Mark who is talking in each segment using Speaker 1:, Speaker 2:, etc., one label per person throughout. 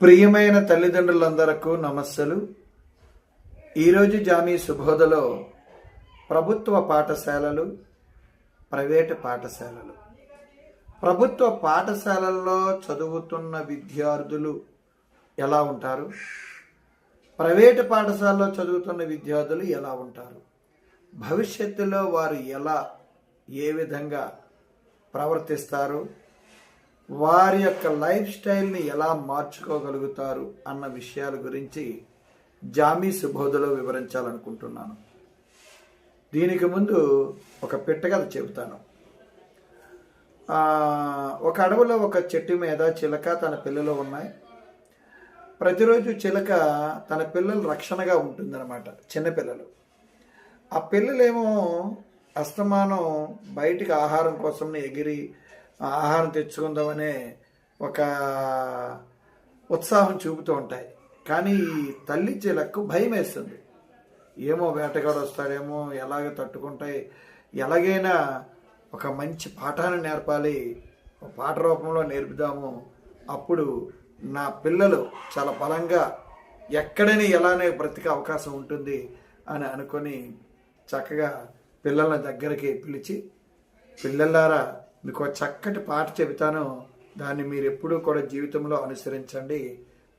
Speaker 1: ప్రియమైన తల్లిదండ్రులందరకు నమస్సులు. ఈరోజు జామీ సుబోధలో ప్రభుత్వ పాఠశాలలు ప్రైవేటు పాఠశాలలు. ప్రభుత్వ పాఠశాలల్లో చదువుతున్న విద్యార్థులు ఎలా ఉంటారు? ప్రైవేటు పాఠశాలలో చదువుతున్న విద్యార్థులు ఎలా ఉంటారు? భవిష్యత్తులో వారు ఎలా ఏ విధంగా ప్రవర్తిస్తారు? వారి యొక్క లైఫ్ స్టైల్ని ఎలా మార్చుకోగలుగుతారు అన్న విషయాల గురించి జామీ సుబోధలో వివరించాలనుకుంటున్నాను. దీనికి ముందు ఒక పిట్టకథ చెబుతాను. ఒక అడవిలో ఒక చెట్టు మీద చిలక తన పిల్లలు ఉన్నాయి. ప్రతిరోజు చిలక తన పిల్లలు రక్షణగా ఉంటుందన్నమాట చిన్నపిల్లలు ఆ పిల్లలేమో అస్తమానం బయటికి ఆహారం కోసం ఎగిరి ఆహారం తెచ్చుకుందామనే ఒక ఉత్సాహం చూపుతూ ఉంటాయి. కానీ ఈ తల్లి చిలకు భయం వేస్తుంది. ఏమో వేటగాడు వస్తాడేమో ఎలాగ తట్టుకుంటాయి ఎలాగైనా ఒక మంచి పాఠాన్ని నేర్పాలి పాట రూపంలో నేర్పుదాము. అప్పుడు నా పిల్లలు చాలా బలంగా ఎక్కడని ఎలానే బ్రతికే అవకాశం ఉంటుంది అని అనుకొని చక్కగా పిల్లల దగ్గరికి పిలిచి పిల్లలారా మీకు చక్కటి పాట చెబుతాను. దాన్ని మీరు ఎప్పుడూ కూడా జీవితంలో అనుసరించండి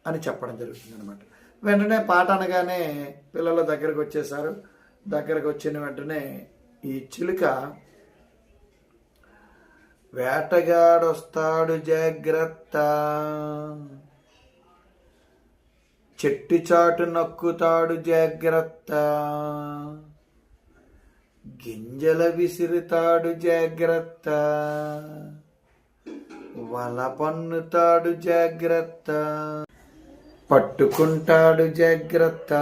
Speaker 1: అని చెప్పడం జరుగుతుంది అనమాట వెంటనే పాట అనగానే పిల్లల దగ్గరకు వచ్చేసారు దగ్గరకు వచ్చిన వెంటనే ఈ చిలుక వేటగాడొస్తాడు జాగ్రత్త చెట్టు చాటు నక్కుతాడు జాగ్రత్త గింజల విసిరుతాడు జాగ్రత్త. వల పన్నుతాడు జాగ్రత్త. పట్టుకుంటాడు జాగ్రత్త.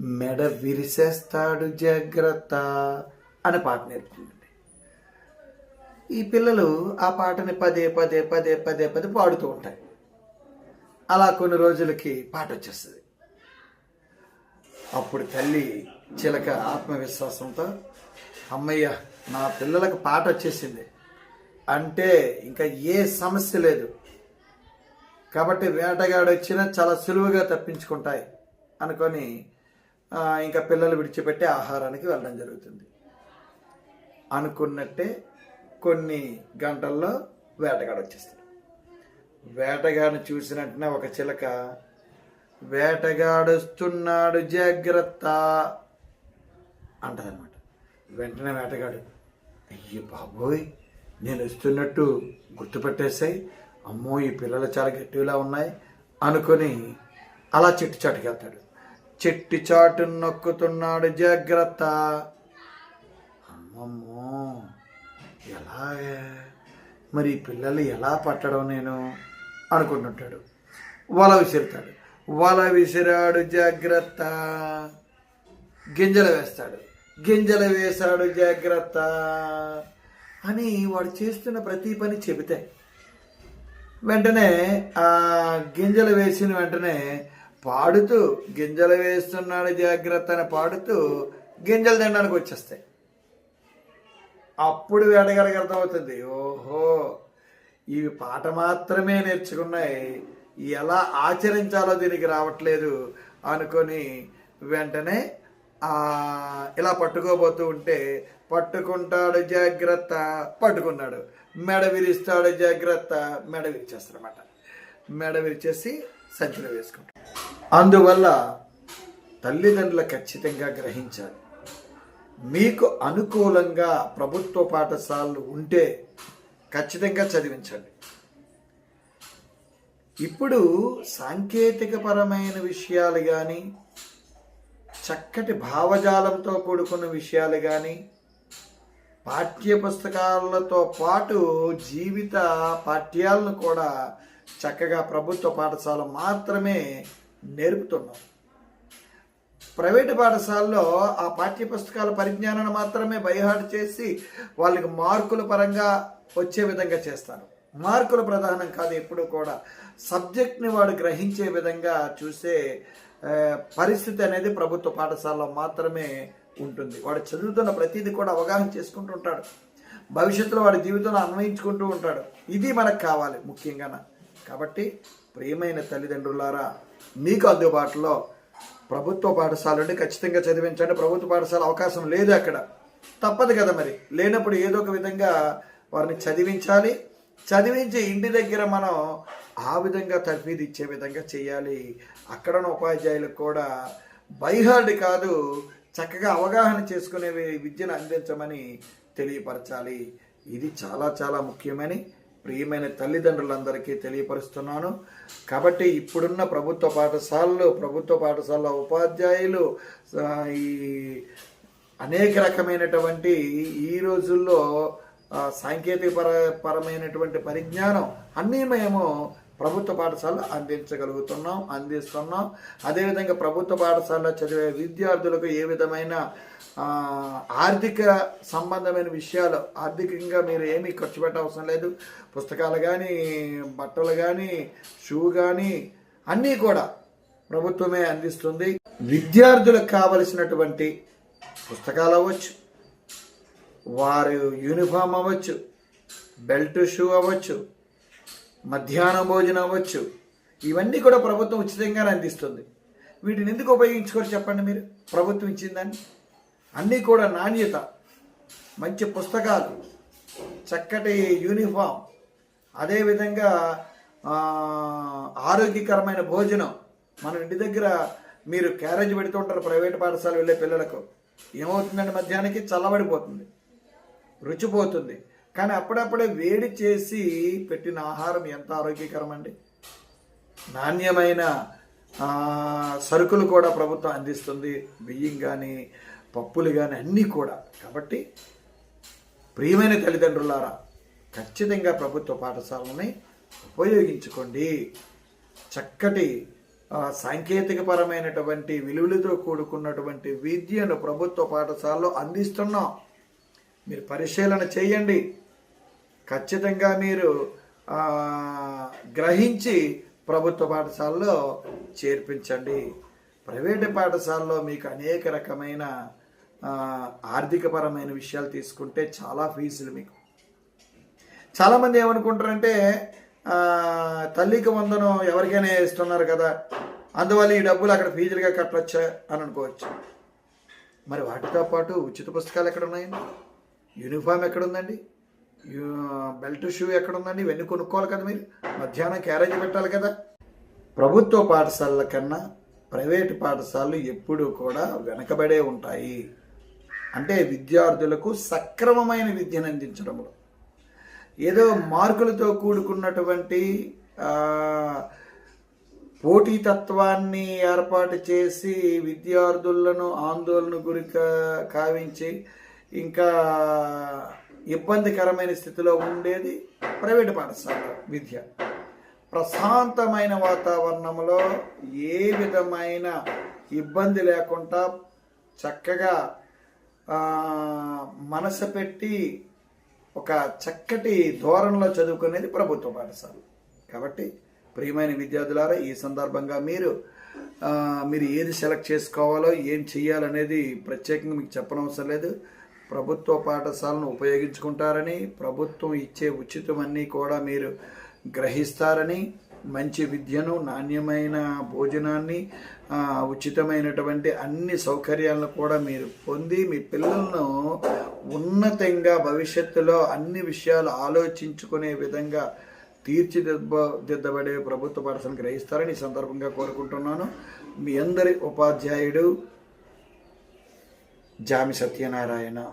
Speaker 1: మెడ విరిసేస్తాడు జాగ్రత్త అనే పాట నేర్పుతుంది ఈ పిల్లలు ఆ పాటని పదే పదే పదే పదే పదే పాడుతూ ఉంటాయి. అలా కొన్ని రోజులకి పాట వచ్చేస్తుంది. అప్పుడు తల్లి చిలక ఆత్మవిశ్వాసంతో అమ్మయ్య నా పిల్లలకు పాట వచ్చేసింది. అంటే ఇంకా ఏ సమస్య లేదు. కాబట్టి వేటగాడు వచ్చినా చాలా సులువుగా తప్పించుకుంటాయి అనుకొని ఇంకా పిల్లలు విడిచిపెట్టి ఆహారానికి వెళ్ళడం జరుగుతుంది. అనుకున్నట్టే కొన్ని గంటల్లో వేటగాడు వచ్చేస్తాడు. వేటగాడిని చూసిన వెంటనే ఒక చిలక వేటగాడుస్తున్నాడు జాగ్రత్త అంటదనమాట వెంటనే వేటగాడు అయ్యో బాబోయ్ నేను వస్తున్నట్టు గుర్తుపెట్టేసాయి అమ్మో ఈ పిల్లలు చాలా గట్టిగా ఉన్నాయి అనుకొని అలా చెట్టు చాటుకెళ్తాడు చెట్టు చాటు నొక్కుతున్నాడు జాగ్రత్త. అమ్మమ్మో ఎలా మరి పిల్లలు ఎలా పట్టడం నేను? అనుకుంటుంటాడు. వల విసిరుతాడు. వల విసిరాడు జాగ్రత్త. గింజలు వేస్తాడు. గింజలు వేశాడు జాగ్రత్త. అని వాడు చేస్తున్న ప్రతి పని చెబితే వెంటనే ఆ గింజలు వేసిన వెంటనే పాడుతూ గింజలు వేస్తున్నాడు జాగ్రత్త అని పాడుతూ గింజలు తినడానికి వచ్చేస్తాయి. అప్పుడు వేటగాడికి అవుతుంది ఓహో ఇవి పాట మాత్రమే నేర్చుకున్నాయి. ఎలా ఆచరించాలో దీనికి రావట్లేదు అనుకొని వెంటనే ఇలా పట్టుకోబోతూ ఉంటే పట్టుకుంటాడు జాగ్రత్త పట్టుకున్నాడు. మెడ విరిస్తాడు జాగ్రత్త మెడ విరిచేస్తాడనమాట మెడ విరిచేసి సంచిలో వేసుకుంటాడు. అందువల్ల తల్లిదండ్రులు ఖచ్చితంగా గ్రహించాలి. మీకు అనుకూలంగా ప్రభుత్వ పాఠశాలలు ఉంటే ఖచ్చితంగా చదివించండి. ఇప్పుడు సాంకేతికపరమైన విషయాలు కానీ చక్కటి భావజాలంతో కూడుకున్న విషయాలు కానీ పాఠ్య పుస్తకాలతో పాటు జీవిత పాఠ్యాలను కూడా చక్కగా ప్రభుత్వ పాఠశాల మాత్రమే నేర్పుతున్నాం. ప్రైవేటు పాఠశాలలో ఆ పాఠ్య పుస్తకాల పరిజ్ఞానాన్ని మాత్రమే బైహార్డ్ చేసి వాళ్ళకి మార్కుల పరంగా వచ్చే విధంగా చేస్తారు. మార్కులు ప్రధానం కాదు ఎప్పుడు కూడా. సబ్జెక్ట్ని వాడు గ్రహించే విధంగా చూసే పరిస్థితి అనేది ప్రభుత్వ పాఠశాలలో మాత్రమే ఉంటుంది. వాడు చదువుతున్న ప్రతిదీ కూడా అవగాహన చేసుకుంటూ ఉంటాడు. భవిష్యత్తులో వాడి జీవితంలో అన్వయించుకుంటూ ఉంటాడు. ఇది మనకు కావాలి ముఖ్యంగా కాబట్టి ప్రియమైన తల్లిదండ్రులారా మీకు అందుబాటులో ప్రభుత్వ పాఠశాల ఉండి ఖచ్చితంగా చదివించండి. ప్రభుత్వ పాఠశాల అవకాశం లేదు అక్కడ. తప్పదు కదా మరి. లేనప్పుడు ఏదో ఒక విధంగా వారిని చదివించాలి. చదివించే ఇంటి దగ్గర మనం ఆ విధంగా తర్ఫీదు ఇచ్చే విధంగా చేయాలి. అక్కడ ఉన్న ఉపాధ్యాయులకు కూడా బైహార్డ్ కాదు చక్కగా అవగాహన చేసుకునే విద్యను అందించమని తెలియపరచాలి. ఇది చాలా చాలా ముఖ్యమని ప్రియమైన తల్లిదండ్రులందరికీ తెలియపరుస్తున్నాను. కాబట్టి ఇప్పుడున్న ప్రభుత్వ పాఠశాలలు ప్రభుత్వ పాఠశాల ఉపాధ్యాయులు ఈ అనేక రకమైనటువంటి ఈ రోజుల్లో సాంకేతిక పర పరమైనటువంటి పరిజ్ఞానం అన్నీ మేము ప్రభుత్వ పాఠశాలలో అందించగలుగుతున్నాం అందిస్తున్నాం. అదేవిధంగా ప్రభుత్వ పాఠశాలలో చదివే విద్యార్థులకు ఏ విధమైన ఆర్థిక సంబంధమైన విషయాలు ఆర్థికంగా మీరు ఏమీ ఖర్చు పెట్టవసరం లేదు. పుస్తకాలు కానీ బట్టలు కానీ షూ కానీ అన్నీ కూడా ప్రభుత్వమే అందిస్తుంది. విద్యార్థులకు కావలసినటువంటి పుస్తకాలు అవ్వచ్చు వారి యూనిఫామ్ అవ్వచ్చు బెల్ట్ షూ అవ్వచ్చు మధ్యాహ్న భోజనం అవ్వచ్చు. ఇవన్నీ కూడా ప్రభుత్వం ఉచితంగానే అందిస్తుంది. వీటిని ఎందుకు ఉపయోగించుకోరు చెప్పండి మీరు? ప్రభుత్వం ఇచ్చిందని. అన్నీ కూడా నాణ్యత మంచి పుస్తకాలు చక్కటి యూనిఫామ్ అదేవిధంగా ఆరోగ్యకరమైన భోజనం. మన ఇంటి దగ్గర మీరు క్యారేజ్ పెడుతుంటారు ప్రైవేట్ పాఠశాల వెళ్ళే పిల్లలకు. ఏమవుతుందండి మధ్యాహ్నానికి? చల్లబడిపోతుంది. రుచిపోతుంది. కానీ అప్పుడప్పుడే వేడి చేసి పెట్టిన ఆహారం ఎంత ఆరోగ్యకరం అండి నాణ్యమైన సరుకులు కూడా ప్రభుత్వం అందిస్తుంది. బియ్యం కానీ పప్పులు కానీ అన్నీ కూడా. కాబట్టి ప్రియమైన తల్లిదండ్రులారా ఖచ్చితంగా ప్రభుత్వ పాఠశాలని ఉపయోగించుకోండి. చక్కటి సాంకేతికపరమైనటువంటి విలువలతో కూడుకున్నటువంటి విద్యను ప్రభుత్వ పాఠశాలలో అందిస్తున్నాం. మీరు పరిశీలన చేయండి. ఖచ్చితంగా మీరు గ్రహించి ప్రభుత్వ పాఠశాలలో చేర్పించండి. ప్రైవేటు పాఠశాలలో మీకు అనేక రకమైన ఆర్థికపరమైన విషయాలు తీసుకుంటే చాలా ఫీజులు మీకు. చాలామంది ఏమనుకుంటారంటే తల్లికి వందనం ఎవరికైనా ఇస్తున్నారు కదా అందువల్ల ఈ డబ్బులు అక్కడ ఫీజులుగా కట్టొచ్చా అని అనుకోవచ్చు. మరి వాటితో పాటు ఉచిత పుస్తకాలు ఎక్కడ ఉన్నాయండి? యూనిఫామ్ ఎక్కడుందండి? బెల్ట్ షూ ఎక్కడుందండి? ఇవన్నీ కొనుక్కోవాలి కదా మీరు. మధ్యాహ్నం క్యారేజ్ పెట్టాలి కదా. ప్రభుత్వ పాఠశాలల కన్నా ప్రైవేటు పాఠశాలలు ఎప్పుడూ కూడా వెనకబడే ఉంటాయి. అంటే విద్యార్థులకు సక్రమమైన విద్యను అందించడంలో. ఏదో మార్కులతో కూడుకున్నటువంటి పోటీతత్వాన్ని ఏర్పాటు చేసి విద్యార్థులను ఆందోళన గురి కావించి ఇంకా ఇబ్బందికరమైన స్థితిలో ఉండేది ప్రైవేట్ పాఠశాల విద్య. ప్రశాంతమైన వాతావరణంలో ఏ విధమైన ఇబ్బంది లేకుండా చక్కగా మనసు పెట్టి ఒక చక్కటి ధోరణిలో చదువుకునేది ప్రభుత్వ పాఠశాల. కాబట్టి ప్రియమైన విద్యార్థులారా ఈ సందర్భంగా మీరు మీరు ఏది సెలెక్ట్ చేసుకోవాలో ఏం చేయాలనేది ప్రత్యేకంగా మీకు చెప్పనవసరం లేదు. ప్రభుత్వ పాఠశాలను ఉపయోగించుకుంటారని ప్రభుత్వం ఇచ్చే ఉచితమన్నీ కూడా మీరు గ్రహిస్తారని మంచి విద్యను నాణ్యమైన భోజనాన్ని ఉచితమైనటువంటి అన్ని సౌకర్యాలను కూడా మీరు పొంది మీ పిల్లలను ఉన్నతంగా భవిష్యత్తులో అన్ని విషయాలు ఆలోచించుకునే విధంగా తీర్చిదిద్దబడే ప్రభుత్వ పాఠశాలను గ్రహిస్తారని ఈ సందర్భంగా కోరుకుంటున్నాను. మీ అందరి ఉపాధ్యాయుడు జామి సత్యనారాయణ.